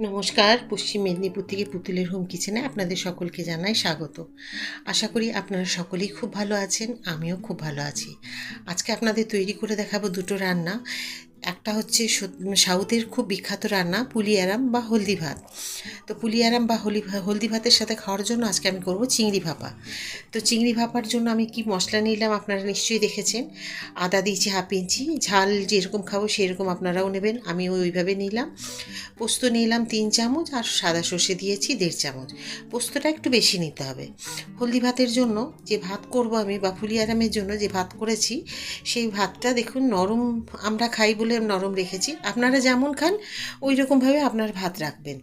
নমস্কার, পশ্চিম মেদিনীপুর থেকে পুতুলের হোম কিচেনে আপনাদের সকলকে জানাই স্বাগত। আশা করি আপনারা সকলেই খুব ভালো আছেন, আমিও খুব ভালো আছি। আজকে আপনাদের তৈরি করে দেখাবো দুটো রান্না। একটা হচ্ছে সাউথের খুব বিখ্যাত রান্না পুলিয়ারাম বা হলদি ভাত। তো পুলিয়ারাম বা হলি হলদি ভাতের সাথে খাওয়ার জন্য আজকে আমি করব চিংড়ি ভাপা। তো চিংড়ি ভাপার জন্য আমি কি মশলা নিলাম আপনারা নিশ্চয়ই দেখেছেন। আদা দিয়েছি হাফ ইঞ্চি, ঝাল যেরকম খাব সেরকম আপনারাও নেবেন আমি ওইভাবে নিলাম। পোস্ত নিলাম তিন চামচ আর সাদা সর্ষে দিয়েছি দেড় চামচ। পোস্তটা একটু বেশি নিতে হবে। হলদি ভাতের জন্য যে ভাত করব আমি বা ফুলিয়ারামের জন্য যে ভাত করেছি, সেই ভাতটা দেখুন নরম আমরা খাই বলে নরম রেখেছি। আপনারা যেমন খান ওই রকমভাবে আপনার ভাত রাখবেন।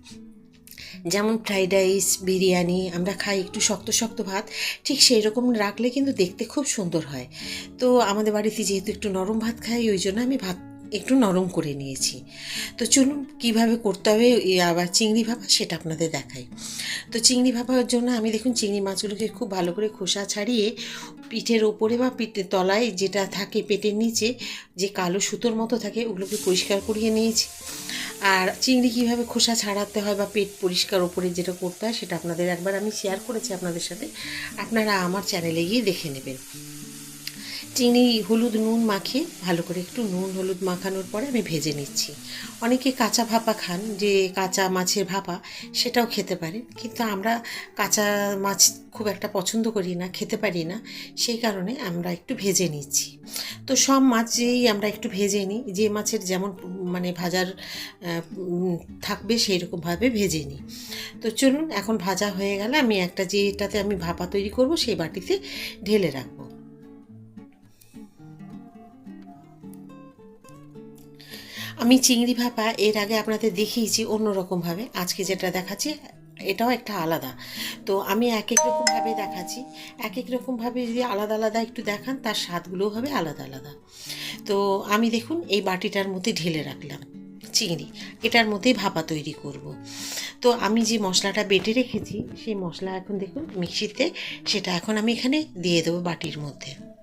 যেমন ফ্রাইড রাইস, বিরিয়ানি, আমরা খাই একটু শক্ত শক্ত ভাত, ঠিক সেই রকম রাখলে কিন্তু দেখতে খুব সুন্দর হয়। তো আমাদের বাড়িতে যেহেতু একটু নরম ভাত খাই, ওই জন্য আমি ভাত একটু নরম করে নিয়েছি। তো চলুন কীভাবে করতে হবে আবার চিংড়ি ভাপা সেটা আপনাদের দেখাই। তো চিংড়ি ভাপার জন্য আমি দেখুন চিংড়ি মাছগুলোকে খুব ভালো করে খোসা ছাড়িয়ে পিঠের ওপরে বা পিঠের তলায় যেটা থাকে পেটের নিচে, যে কালো সুতোর মতো থাকে ওগুলোকে পরিষ্কার করিয়ে নিয়েছি। আর চিংড়ি কীভাবে খোসা ছাড়াতে হয় বা পেট পরিষ্কার ওপরে যেটা করতে হয় সেটা আপনাদের একবার আমি শেয়ার করেছি আপনাদের সাথে। আপনারা আমার চ্যানেলে গিয়ে দেখে নেবেন। চিনি হলুদ নুন মাখিয়ে ভালো করে একটু নুন হলুদ মাখানোর পরে আমি ভেজে নিচ্ছি। অনেকে কাঁচা ভাপা খান, যে কাঁচা মাছের ভাপা, সেটাও খেতে পারেন। কিন্তু আমরা কাঁচা মাছ খুব একটা পছন্দ করি না, খেতে পারি না। সেই কারণে আমরা একটু ভেজে নিচ্ছি। তো সব মাছেই আমরা একটু ভেজে নিই। যে মাছের যেমন মানে ভাজার থাকবে সেই রকমভাবে ভেজে নিই। তো চলুন, এখন ভাজা হয়ে গেলে আমি একটা যেটাতে আমি ভাপা তৈরি করব, সেই বাটিতে ঢেলে রাখব। আমি চিংড়ি ভাপা এর আগে আপনাদের দেখিয়েছি অন্যরকমভাবে। আজকে যেটা দেখাচ্ছি, এটাও একটা আলাদা। তো আমি এক এক রকমভাবে দেখাচ্ছি। এক এক রকমভাবে যদি আলাদা আলাদা একটু দেখান, তার স্বাদগুলোও হবে আলাদা আলাদা। তো আমি দেখুন, এই বাটিটার মধ্যে ঢেলে রাখলাম চিংড়ি। এটার মধ্যেই ভাপা তৈরি করব। তো আমি যে মশলাটা বেটে রেখেছি, সেই মশলা এখন দেখুন, মিক্সিতে, সেটা এখন আমি এখানে দিয়ে দেবো বাটির মধ্যে।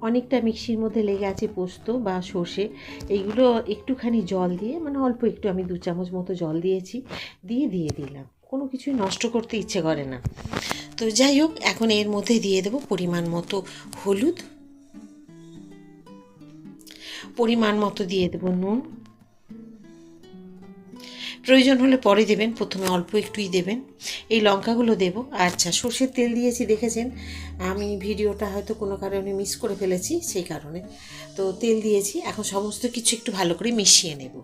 অনেকটা মিক্সির মধ্যে লেগে আছে পোস্ত বা সর্ষে। এইগুলো একটুখানি জল দিয়ে মানে অল্প একটু আমি দু চামচ মতো জল দিয়েছি, দিয়ে দিয়ে দিলাম। কোনো কিছুই নষ্ট করতে ইচ্ছে করে না। তো যাই হোক, এখন এর মধ্যে দিয়ে দেবো পরিমাণ মতো হলুদ। পরিমাণ মতো দিয়ে দেবো নুন। প্রয়োজন হলে পরে দেবেন, প্রথমে অল্প একটুই দেবেন। এই লঙ্কাগুলো দেব। আচ্ছা সর্ষের তেল দিয়েছি, দেখেছেন? আমি ভিডিওটা হয়তো কোনো কারণে মিস করে ফেলেছি, সেই কারণে। তো তেল দিয়েছি, এখন সমস্ত কিছু একটু ভালো করে মিশিয়ে নেব।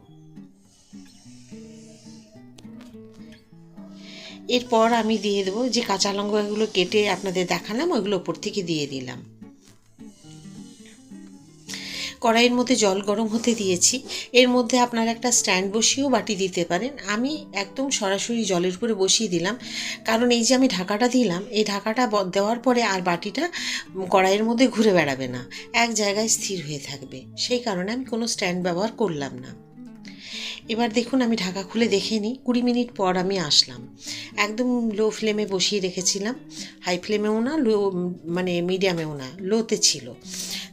এরপর আমি দিয়ে দেবো যে কাঁচা লঙ্কাগুলো কেটে আপনাদের দেখালাম, ওইগুলো ওপর থেকে দিয়ে দিলাম। কড়াইয়ের মধ্যে জল গরম হতে দিয়েছি। এর মধ্যে আপনারা একটা স্ট্যান্ড বসিয়েও বাটি দিতে পারেন। আমি একদম সরাসরি জলের উপরে বসিয়ে দিলাম। কারণ এই যে আমি ঢাকাটা দিলাম, এই ঢাকাটা দেওয়ার পরে আর বাটিটা কড়াইয়ের মধ্যে ঘুরে বেড়াবে না। এক জায়গায় স্থির হয়ে থাকবে। সেই কারণে আমি কোনো স্ট্যান্ড ব্যবহার করলাম না। এবার দেখুন, আমি ঢাকা খুলে দেখে নিই। কুড়ি মিনিট পর আমি আসলাম। একদম লো ফ্লেমে বসিয়ে রেখেছিলাম। হাই ফ্লেমেও না লো মানে মিডিয়ামেও না লোতে ছিল।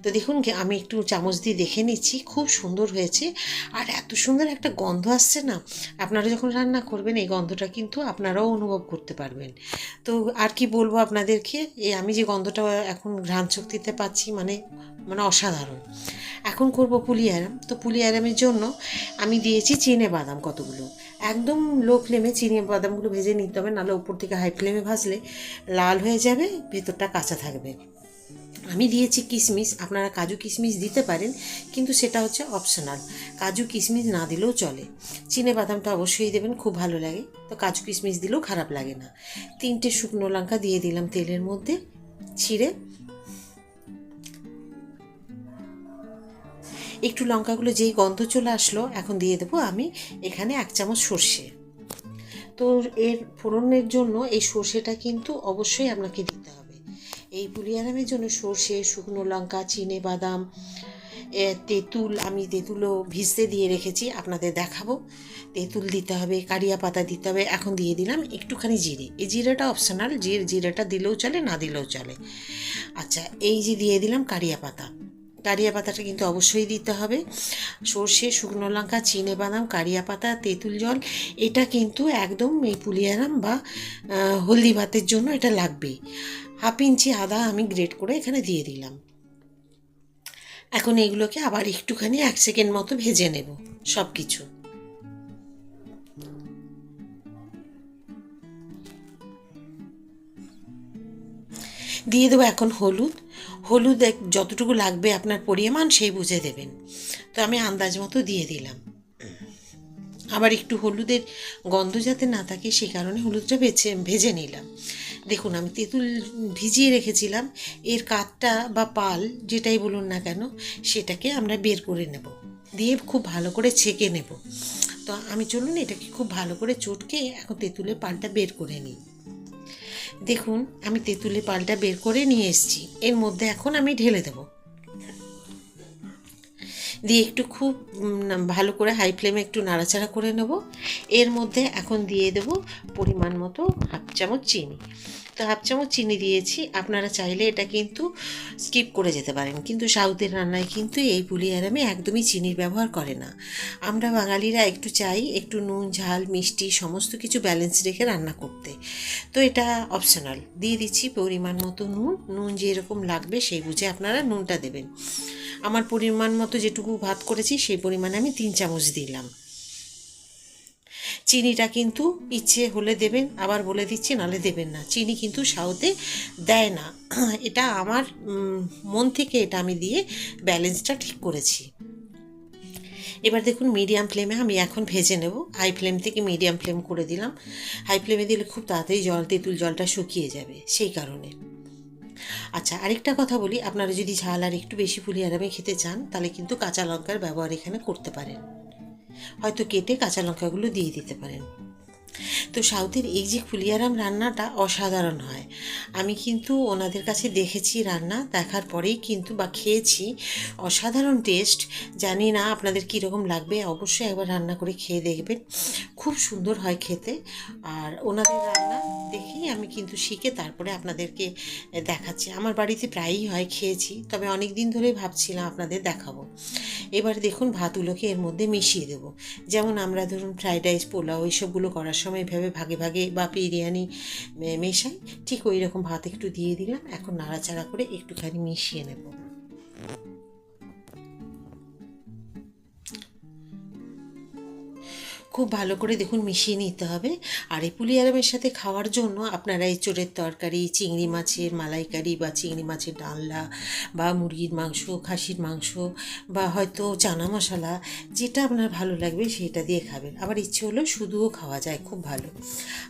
তো দেখুন আমি একটু চামচ দিয়ে দেখে নিচ্ছি। খুব সুন্দর হয়েছে। আর এত সুন্দর একটা গন্ধ আসছে না, আপনারা যখন রান্না করবেন, এই গন্ধটা কিন্তু আপনারাও অনুভব করতে পারবেন। তো আর কি বলব আপনাদেরকে এই আমি যে গন্ধটা এখন ঘ্রাণ শক্তিতে পাচ্ছি মানে মানে অসাধারণ। এখন করব পুলি আরাম। তো পুলি আরামের জন্য আমি দিয়েছি চিনে বাদাম কতগুলো। একদম লো ফ্লেমে চিনে বাদামগুলো ভেজে নিতে হবে, নাহলে উপর থেকে হাই ফ্লেমে ভাজলে লাল হয়ে যাবে, ভেতরটা কাঁচা থাকবে। আমি দিয়েছি কিশমিশ আপনারা কাজু কিশমিশ দিতে পারেন, কিন্তু সেটা হচ্ছে অপশনাল কাজু কিশমিশ না দিলেও চলে। চিনে বাদামটা অবশ্যই দেবেন, খুব ভালো লাগে। তো কাজু কিশমিশ দিলেও খারাপ লাগে না। তিনটে শুকনো লঙ্কা দিয়ে দিলাম তেলের মধ্যে, ছিঁড়ে একটু লঙ্কাগুলো যেই গন্ধ চলে আসলো, এখন দিয়ে দেবো আমি এখানে এক চামচ সর্ষে। তো এর ফোড়নের জন্য এই সর্ষেটা কিন্তু অবশ্যই আপনাকে দিতে হবে। এই পুলিয়ারামের জন্য সর্ষে, শুকনো লঙ্কা, চিনে বাদাম তেঁতুল, আমি তেঁতুলও ভিজতে দিয়ে রেখেছি, আপনাদের দেখাবো। তেঁতুল দিতে হবে, কারিয়া পাতা দিতে হবে, এখন দিয়ে দিলাম একটুখানি জিরে। এই জিরেটা অপশনাল জিরে জিরেটা দিলেও চলে, না দিলেও চলে। আচ্ছা এই যে দিয়ে দিলাম কারিয়া পাতা। কারিয়া পাতাটা কিন্তু অবশ্যই দিতে হবে। সর্ষে, শুকনো লঙ্কা, চিনে বাদাম কারিয়া পাতা তেঁতুল জল, এটা কিন্তু একদম এই পুলিয়ারাম বা হলদি ভাতের জন্য এটা লাগবেই হাফ ইঞ্চি আদা আমি গ্রেট করে এখানে দিয়ে দিলাম। এখন এগুলোকে আবার একটুখানি এক সেকেন্ড মতো ভেজে নেব সব কিছু দিয়ে দেবো এখন হলুদ। হলুদ এক- যতটুকু লাগবে আপনার পরিমাণ সেই বুঝে দেবেন। তো আমি আন্দাজ মতো দিয়ে দিলাম। আবার একটু হলুদের গন্ধ যাতে না থাকে সেই কারণে হলুদটা বেছে, ভেজে নিলাম। দেখুন, আমি তেঁতুল ভিজিয়ে রেখেছিলাম। এর কাঠটা বা পাল যেটাই বলুন না কেন, সেটাকে আমরা বের করে নেব। দিয়ে খুব ভালো করে ছেঁকে নেব। তো আমি চলুন এটাকে খুব ভালো করে চটকে এখন তেঁতুলের পালটা বের করে নিই। দেখুন, আমি তেঁতুলে পালটা বের করে নিয়ে এসেছি। এর মধ্যে এখন আমি ঢেলে দেব। দিয়ে একটু খুব ভালো করে হাই ফ্লেমে একটু নাড়াচাড়া করে নেব। এর মধ্যে এখন দিয়ে দেব পরিমাণ মতো হাফ চামচ চিনি। তো হাফ চামচ চিনি দিয়েছি, আপনারা চাইলে এটা কিন্তু স্কিপ করে যেতে পারেন। কিন্তু সাউথের রান্নায় কিন্তু এই পুলি আরামে একদমই চিনির ব্যবহার করে না। আমরা বাঙালিরা একটু চাই একটু নুন, ঝাল, মিষ্টি সমস্ত কিছু ব্যালেন্স রেখে রান্না করতে। তো এটা অপশনাল দিয়ে দিচ্ছি পরিমাণ মতো নুন। নুন যেরকম লাগবে সেই বুঝে আপনারা নুনটা দেবেন। আমার পরিমাণ মতো যেটুকু ভাত করেছি সেই পরিমাণে আমি তিন চামচ দিলাম। চিনিটা কিন্তু ইচ্ছে হলে দেবেন, আবার বলে দিচ্ছি নালে দেবেন না। চিনি কিন্তু সাউথে দেয় না। এটা আমার মন থেকে এটা আমি দিয়ে ব্যালেন্সটা ঠিক করেছি। এবার দেখুন মিডিয়াম ফ্লেমে আমি এখন ভেজে নেব। হাই ফ্লেম থেকে মিডিয়াম ফ্লেম করে দিলাম। হাই ফ্লেমে দিলে খুব তাড়াতাড়ি জল, তেঁতুল জলটা শুকিয়ে যাবে, সেই কারণে। আচ্ছা আরেকটা কথা বলি, আপনারা যদি ঝাল আর একটু বেশি পুলি আরামে খেতে চান, তাহলে কিন্তু কাঁচা লঙ্কার ব্যবহার এখানে করতে পারেন। হয়তো কেটে কাঁচা লঙ্কাগুলো দিয়ে দিতে পারেন। তো সাউথের এই যে ফুলিয়ারাম রান্নাটা অসাধারণ হয়। আমি কিন্তু ওনাদের কাছে দেখেছি রান্না, দেখার পরেই কিন্তু বা খেয়েছি। অসাধারণ টেস্ট জানি না আপনাদের কীরকম লাগবে, অবশ্যই একবার রান্না করে খেয়ে দেখবেন। খুব সুন্দর হয় খেতে। আর ওনাদের রান্না দেখেই আমি কিন্তু শিখে তারপরে আপনাদেরকে দেখাচ্ছি। আমার বাড়িতে প্রায়ই হয় খেয়েছি, তবে অনেক দিন ধরে ভাবছিলাম আপনাদের দেখাবো। এবার দেখুন ভাতগুলোকে এর মধ্যে মিশিয়ে দেবো। যেমন আমরা ধরুন ফ্রাইড রাইস পোলাও, এইসবগুলো করার সময় এভাবে ভাগে ভাগে বা বিরিয়ানি মেশাই। ঠিক ওই রকম ভাত একটু দিয়ে দিলাম। এখন নাড়াচাড়া করে একটুখানি মিশিয়ে নেব। খুব ভালো করে দেখুন মিশিয়ে নিতে হবে। আর এই পুলি আরামের সাথে খাওয়ার জন্য আপনারা এই চোরের তরকারি, চিংড়ি মাছের মালাইকারি বা চিংড়ি মাছের ডালনা বা মুরগির মাংস, খাসির মাংস বা হয়তো চানা মশলা, যেটা আপনার ভালো লাগবে সেটা দিয়ে খাবেন। আবার ইচ্ছে হলো শুধুও খাওয়া যায়, খুব ভালো।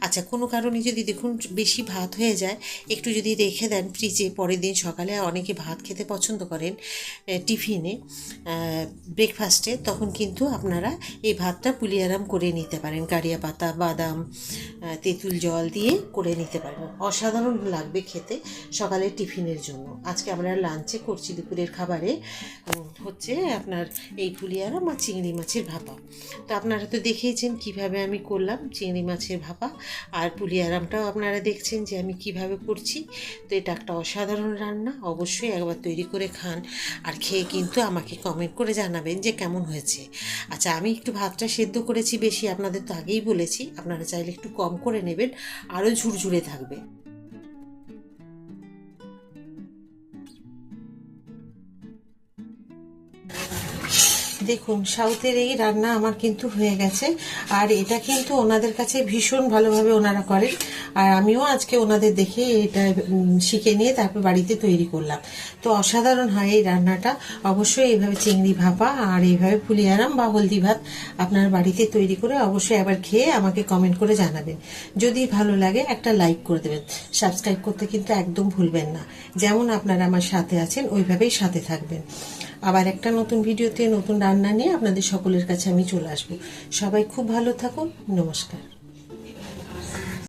আচ্ছা কোনো কারণে যদি দেখুন বেশি ভাত হয়ে যায়, একটু যদি রেখে দেন ফ্রিজে, পরের দিন সকালে অনেকে ভাত খেতে পছন্দ করেন টিফিনে ব্রেকফাস্টে তখন কিন্তু আপনারা এই ভাতটা পুলিয়ারাম করে নিতে পারেন। কারিয়া পাতা, বাদাম তেঁতুল জল দিয়ে করে নিতে পারেন অসাধারণ লাগবে খেতে সকালের টিফিনের জন্য। আজকে আমরা লাঞ্চে করছি দুপুরের খাবারে হচ্ছে আপনার এই পুলিয়ারাম আর চিংড়ি মাছের ভাপা। তো আপনারা তো দেখেইছেন কীভাবে আমি করলাম চিংড়ি মাছের ভাপা, আর পুলিয়ারামটাও আপনারা দেখছেন যে আমি কীভাবে করছি। তো এটা একটা অসাধারণ রান্না, অবশ্যই একবার তৈরি করে খান। আর খেয়ে কিন্তু আমাকে কমেন্ট করে জানাবেন যে কেমন হয়েছে। আচ্ছা আমি একটু ভাতটা সেদ্ধ করেছি বেশি আপনাদের তো আগেই বলেছি আপনারা চাইলে একটু কম করে নেবেন আরও ঝুরঝুরে থাকবে। দেখুন, সাউথের এই রান্না আমার কিন্তু হয়ে গেছে। আর এটা কিন্তু ওনাদের কাছে ভীষণ ভালোভাবে ওনারা করেন। আর আমিও আজকে ওনাদের দেখে এটা শিখে নিয়ে তারপর বাড়িতে তৈরি করলাম। তো অসাধারণ হয় এই রান্নাটা। অবশ্যই এইভাবে চিংড়ি ভাপা আর এইভাবে ফুলিয়ারাম বা হলদি ভাত আপনার বাড়িতে তৈরি করে অবশ্যই একবার খেয়ে আমাকে কমেন্ট করে জানাবেন। যদি ভালো লাগে একটা লাইক করে দেবেন। সাবস্ক্রাইব করতে কিন্তু একদম ভুলবেন না। যেমন আপনারা আমার সাথে আছেন, ওইভাবেই সাথে থাকবেন। আবার একটা নতুন ভিডিওতে, নতুন রান্না নিয়ে আপনাদের সকলের কাছে আমি চলে আসব। সবাই খুব ভালো থাকুন। নমস্কার।